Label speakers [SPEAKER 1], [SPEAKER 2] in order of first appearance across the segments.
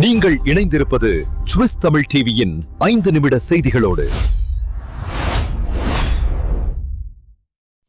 [SPEAKER 1] நீங்கள் இணைந்திருப்பது சுவிஸ் தமிழ் டிவியின் ஐந்து நிமிட செய்திகளோடு.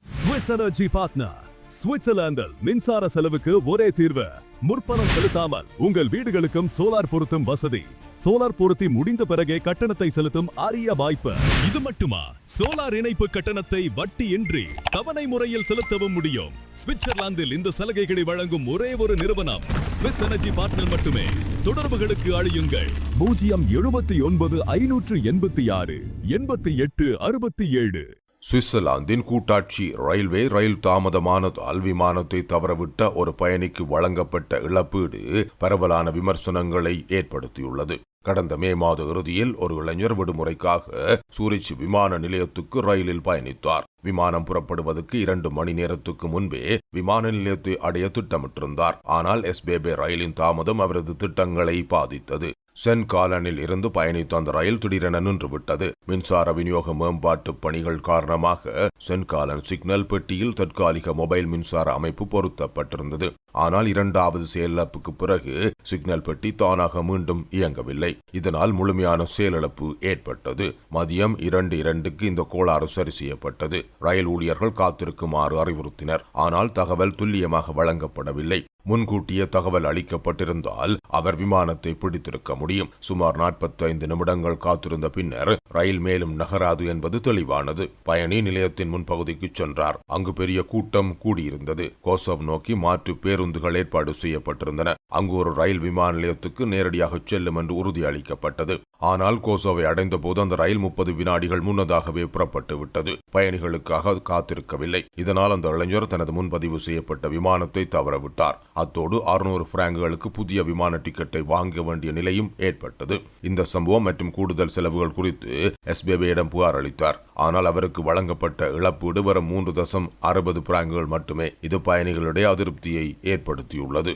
[SPEAKER 2] சுவிஸ் எனர்ஜி பார்ட்னர் சுவிட்சர்லாந்தில் மின்சார செலவுக்கு ஒரே தீர்வு. முற்பணம் செலுத்தாமல் உங்கள் வீடுகளுக்கும் சோலார் பொருத்தும் வசதி. சோலார் பொருத்தி முடிந்த பிறகே கட்டணத்தை செலுத்தும் அரிய வாய்ப்பு. இது மட்டுமா? சோலார் இணைப்பு கட்டணத்தை வட்டியின்றி தவணை முறையில் செலுத்தவும் முடியும். சுவிட்சர்லாந்தில் இந்த சலுகைகளை வழங்கும் ஒரே ஒரு நிறுவனம் ஸ்விஸ் எனர்ஜி பார்ட்னர் மட்டுமே. தொடர்புகளுக்கு அழியுங்கள். பூஜ்ஜியம் எழுபத்தி ஒன்பது ஐநூற்று எண்பத்தி ஆறு எண்பத்தி எட்டு அறுபத்தி ஏழு.
[SPEAKER 3] சுவிட்சர்லாந்தின் கூட்டாட்சி ரயில்வே ரயில் தாமதமானதால் விமானத்தை தவறவிட்ட ஒரு பயணிக்கு வழங்கப்பட்ட இழப்பீடு பரவலான விமர்சனங்களை ஏற்படுத்தியுள்ளது. கடந்த மே மாத இறுதியில் ஒரு இளைஞர் விடுமுறைக்காக சூரிச் விமான நிலையத்துக்கு ரயிலில் பயணித்தார். விமானம் புறப்படுவதற்கு இரண்டு மணி நேரத்துக்கு முன்பே விமான நிலையத்தை அடைய திட்டமிட்டிருந்தார். ஆனால் எஸ்பேபே ரயிலின் தாமதம் அவரது திட்டங்களை பாதித்தது. சென் காலனில் இருந்து பயணித்த அந்த ரயில் திடீரென நின்றுவிட்டது. மின்சார விநியோக மேம்பாட்டு பணிகள் காரணமாக சென் காலன் சிக்னல் பெட்டியில் தற்காலிக மொபைல் மின்சார அமைப்பு பொருத்தப்பட்டிருந்தது. ஆனால் இரண்டாவது செயலிழப்புக்கு பிறகு சிக்னல் பெட்டி தானாக மீண்டும் இயங்கவில்லை. இதனால் முழுமையான செயலிழப்பு ஏற்பட்டது. மதியம் இரண்டு இரண்டுக்கு இந்த கோளாறு சரி செய்யப்பட்டது. ரயில் ஊழியர்கள் காத்திருக்குமாறு அறிவுறுத்தினர். ஆனால் தகவல் துல்லியமாக வழங்கப்படவில்லை. முன்கூட்டிய தகவல் அளிக்கப்பட்டிருந்தால் அவர் விமானத்தை பிடித்திருக்க முடியும். சுமார் 45 நிமிடங்கள் காத்திருந்த பின்னர் ரயில் மேலும் நகராது என்பது தெளிவானது. பயணி நிலையத்தின் முன்பகுதிக்கு சென்றார். அங்கு பெரிய கூட்டம் கூடியிருந்தது. கோசவ் நோக்கி மாற்று பேருந்துகள் ஏற்பாடு செய்யப்பட்டிருந்தன. அங்கு ஒரு ரயில் விமான நிலையத்துக்கு நேரடியாக செல்லும் என்று உறுதி அளிக்கப்பட்டது ஆனால் கோசோவை அடைந்த போது அந்த ரயில் முப்பது வினாடிகள் முன்னதாகவே புறப்பட்டு விட்டது. பயணிகளுக்காக காத்திருக்கவில்லை. இதனால் அந்த இளைஞர் தனது முன்பதிவு செய்யப்பட்ட விமானத்தை தவறவிட்டார். அத்தோடு அறுநூறு பிராங்குகளுக்கு புதிய விமான டிக்கெட்டை வாங்க வேண்டிய நிலையும் ஏற்பட்டது. இந்த சம்பவம் மற்றும் கூடுதல் செலவுகள் குறித்து எஸ்பிபியிடம் புகார் அளித்தார். ஆனால் அவருக்கு வழங்கப்பட்ட இழப்பீடு வரும் மூன்று தசம் அறுபது பிராங்குகள் மட்டுமே. இது பயணிகளுடைய அதிருப்தியை ஏற்படுத்தியுள்ளது.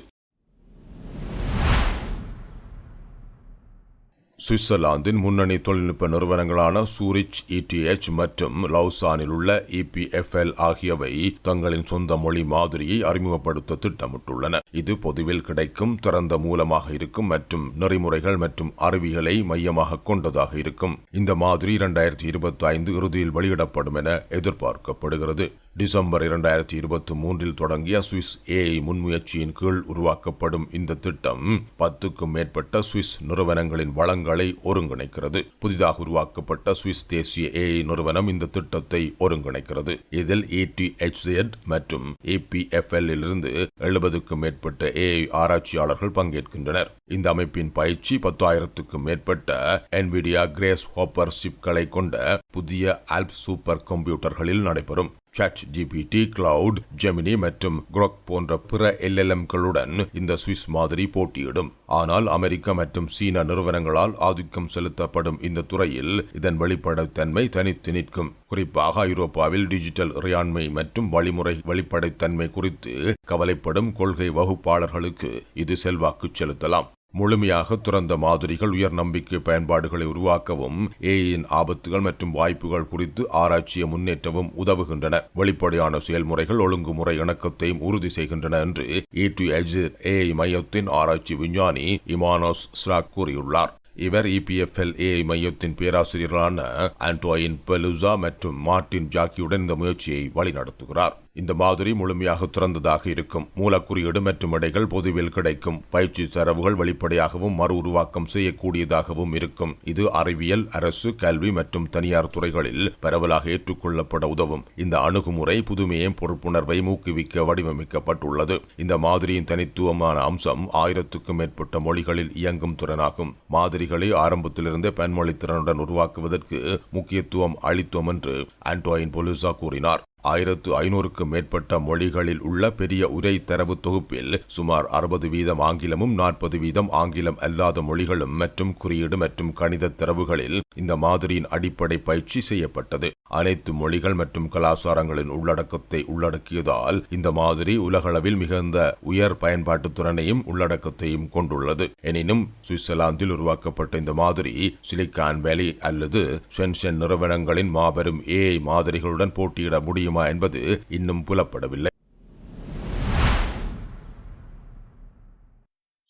[SPEAKER 3] சுவிட்சர்லாந்தின் முன்னணி தொழில்நுட்ப நிறுவனங்களான சூரிச் இடிஎச் மற்றும் லவுசானில் உள்ள இபிஎஃப்எல் ஆகியவை தங்களின் சொந்த மொழி மாதிரியை அறிமுகப்படுத்த திட்டமிட்டுள்ளன. இது பொதுவில் கிடைக்கும் திறந்த மூலமாக இருக்கும் மற்றும் நெறிமுறைகள் மற்றும் அருவிகளை மையமாக கொண்டதாக இருக்கும். இந்த மாதிரி இரண்டாயிரத்தி இருபத்தி ஐந்து இறுதியில் வெளியிடப்படும் என எதிர்பார்க்கப்படுகிறது. டிசம்பர் இரண்டாயிரத்தி இருபத்தி மூன்றில் தொடங்கிய சுவிஸ் ஏஐ முன்முயற்சியின் கீழ் உருவாக்கப்படும் இந்த திட்டம் பத்துக்கும் மேற்பட்ட சுவிஸ் நிறுவனங்களின் வளங்களை ஒருங்கிணைக்கிறது. புதிதாக உருவாக்கப்பட்ட சுவிஸ் தேசிய ஏஐ நிறுவனம் இந்த திட்டத்தை ஒருங்கிணைக்கிறது. இதில் ஏடிஎச்எட் மற்றும் ஏபிஎஃப்எல் இருந்து எழுபதுக்கும் மேற்பட்ட ஏஐ ஆராய்ச்சியாளர்கள் பங்கேற்கின்றனர். இந்த அமைப்பின் பயிற்சி பத்தாயிரத்துக்கும் மேற்பட்ட என்விடியா கிரேஸ் ஹோப்பர் சிப்களை கொண்ட புதிய ஆல்ப் சூப்பர் கம்ப்யூட்டர்களில் நடைபெறும். சாட் ஜிபிடி கிளவுட் ஜெமினி மற்றும் குரோக் போன்ற பிற எல்எல்எம்களுடன் இந்த சுவிஸ் மாதிரி போட்டியிடும். ஆனால் அமெரிக்க மற்றும் சீன நிறுவனங்களால் ஆதிக்கம் செலுத்தப்படும் இந்த துறையில் இதன் வெளிப்படைத்தன்மை தனித்து நிற்கும். குறிப்பாக ஐரோப்பாவில் டிஜிட்டல் இறையாண்மை மற்றும் வழிமுறை வெளிப்படைத்தன்மை குறித்து கவலைப்படும் கொள்கை வகுப்பாளர்களுக்கு இது செல்வாக்கு செலுத்தலாம். முழுமையாக துறந்த மாதிரிகள் உயர் நம்பிக்கை பயன்பாடுகளை உருவாக்கவும் ஏயின் ஆபத்துகள் மற்றும் வாய்ப்புகள் குறித்து ஆராய்ச்சியை முன்னேற்றவும் உதவுகின்றன. வெளிப்படையான செயல்முறைகள் ஒழுங்குமுறை இணக்கத்தையும் உறுதி செய்கின்றன என்று ஏ டு ஏஐ மையத்தின் ஆராய்ச்சி விஞ்ஞானி இமானோஸ் ஸ்லாக் கூறியுள்ளார். இவர் இபிஎஃப்எல் ஏஐ மையத்தின் பேராசிரியர்களான ஆண்டோயின் பெலுசா மற்றும் மார்டின் ஜாக்கியுடன் இந்த முயற்சியை வழிநடத்துகிறார். இந்த மாதிரி முழுமையாக திறந்ததாக இருக்கும். மூலக்குறியீடு மற்றும் இடைகள் பொதுவில் கிடைக்கும். பயிற்சி தரவுகள் வெளிப்படையாகவும் மறு உருவாக்கம் செய்யக்கூடியதாகவும் இருக்கும். இது அறிவியல் அரசு கல்வி மற்றும் தனியார் துறைகளில் பரவலாக ஏற்றுக்கொள்ளப்பட உதவும். இந்த அணுகுமுறை புதுமையும் பொறுப்புணர்வை ஊக்குவிக்க வடிவமைக்கப்பட்டுள்ளது. இந்த மாதிரியின் தனித்துவமான அம்சம் ஆயிரத்துக்கும் மேற்பட்ட மொழிகளில் இயங்கும் திறனாகும். மாதிரிகளை ஆரம்பத்திலிருந்தே பன்மொழி திறனுடன் உருவாக்குவதற்கு முக்கியத்துவம் அளித்தோம் என்று ஆண்டோயின் பொலிசா கூறினார். ஆயிரத்து ஐநூறுக்கும் மேற்பட்ட மொழிகளில் உள்ள பெரிய உரை தரவு தொகுப்பில் சுமார் அறுபது வீதம் ஆங்கிலமும் நாற்பது வீதம் ஆங்கிலம் அல்லாத மொழிகளும் மற்றும் குறியீடு மற்றும் கணித தரவுகளில் இந்த மாதிரியின் அடிப்படை பயிற்சி செய்யப்பட்டது. அனைத்து மொழிகள் மற்றும் கலாச்சாரங்களின் உள்ளடக்கத்தை உள்ளடக்கியதால் இந்த மாதிரி உலகளவில் மிகுந்த உயர் பயன்பாட்டு திறனையும் உள்ளடக்கத்தையும் கொண்டுள்ளது. எனினும் சுவிட்சர்லாந்தில் உருவாக்கப்பட்ட இந்த மாதிரி சிலிக்கான் வேலி அல்லது ஷென்ஷென் நிறுவனங்களின் மாபெரும் ஏஐ மாதிரிகளுடன் போட்டியிட முடியும் என்பது இன்னும் புலப்படவில்லை.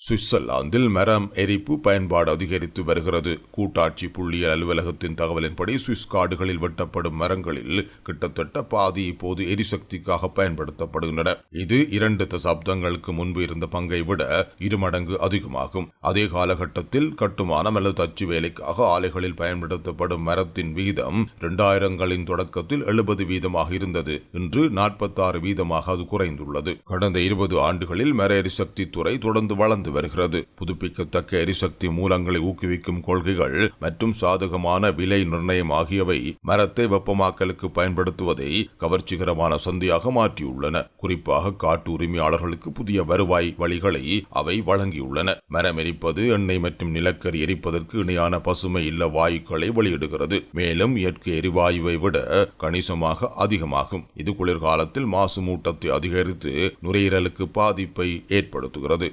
[SPEAKER 3] சுவிட்சர்லாந்தில் மரம் எரிப்பு பயன்பாடு அதிகரித்து வருகிறது. கூட்டாட்சி புள்ளியியல் அலுவலகத்தின் தகவலின்படி சுவிஸ் காடுகளில் வெட்டப்படும் மரங்களில் கிட்டத்தட்ட பாதி இப்போது எரிசக்திக்காக பயன்படுத்தப்படுகின்றன. இது இரண்டு தசாப்தங்களுக்கு முன்பு இருந்த பங்கை விட இருமடங்கு அதிகமாகும். அதே காலகட்டத்தில் கட்டுமானம் அல்லது தச்சு வேலைக்காக ஆலைகளில் பயன்படுத்தப்படும் மரத்தின் வீதம் இரண்டாயிரங்களின் தொடக்கத்தில் எழுபது வீதமாக இருந்தது. இன்று நாற்பத்தாறு வீதமாக அது குறைந்துள்ளது. கடந்த இருபது ஆண்டுகளில் மர எரிசக்தி துறை தொடர்ந்து வளர்ந்து வருகிறது. புதுப்பிக்கத்தக்க எரிசக்தி மூலங்களை ஊக்குவிக்கும் கொள்கைகள் மற்றும் சாதகமான விலை நிர்ணயம் ஆகியவை மரத்தை வெப்பமாக்கலுக்கு பயன்படுத்துவதை கவர்ச்சிகரமான சந்தையாக மாற்றியுள்ளன. குறிப்பாக காட்டு உரிமையாளர்களுக்கு புதிய வருவாய் வழிகளை அவை வழங்கியுள்ளன. மரம் எரிப்பது எண்ணெய் மற்றும் நிலக்கரி எரிப்பதற்கு இணையான பசுமை இல்ல வாயுக்களை வெளியிடுகிறது. மேலும் இயற்கை எரிவாயுவை விட கணிசமாக அதிகமாகும். இது குளிர்காலத்தில் மாசு மூட்டத்தை அதிகரித்து நுரையீரலுக்கு பாதிப்பை ஏற்படுத்துகிறது.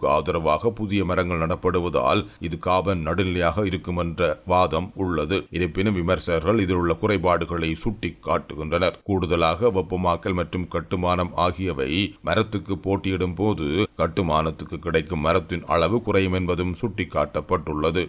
[SPEAKER 3] மரமெரிப்புக்கு ஆதரவாக புதிய மரங்கள் நடப்படுவதால் இது காபன் நடுநிலையாக இருக்கும் என்ற வாதம் உள்ளது. இருப்பினும் விமர்சகர்கள் இதில் உள்ள குறைபாடுகளை சுட்டி காட்டுகின்றனர் கூடுதலாக வெப்பமாக்கல் மற்றும் கட்டுமானம் ஆகியவை மரத்துக்கு போட்டியிடும் போது கட்டுமானத்துக்கு கிடைக்கும் மரத்தின் அளவு குறையும் என்பதும் சுட்டிக்காட்டப்பட்டுள்ளது.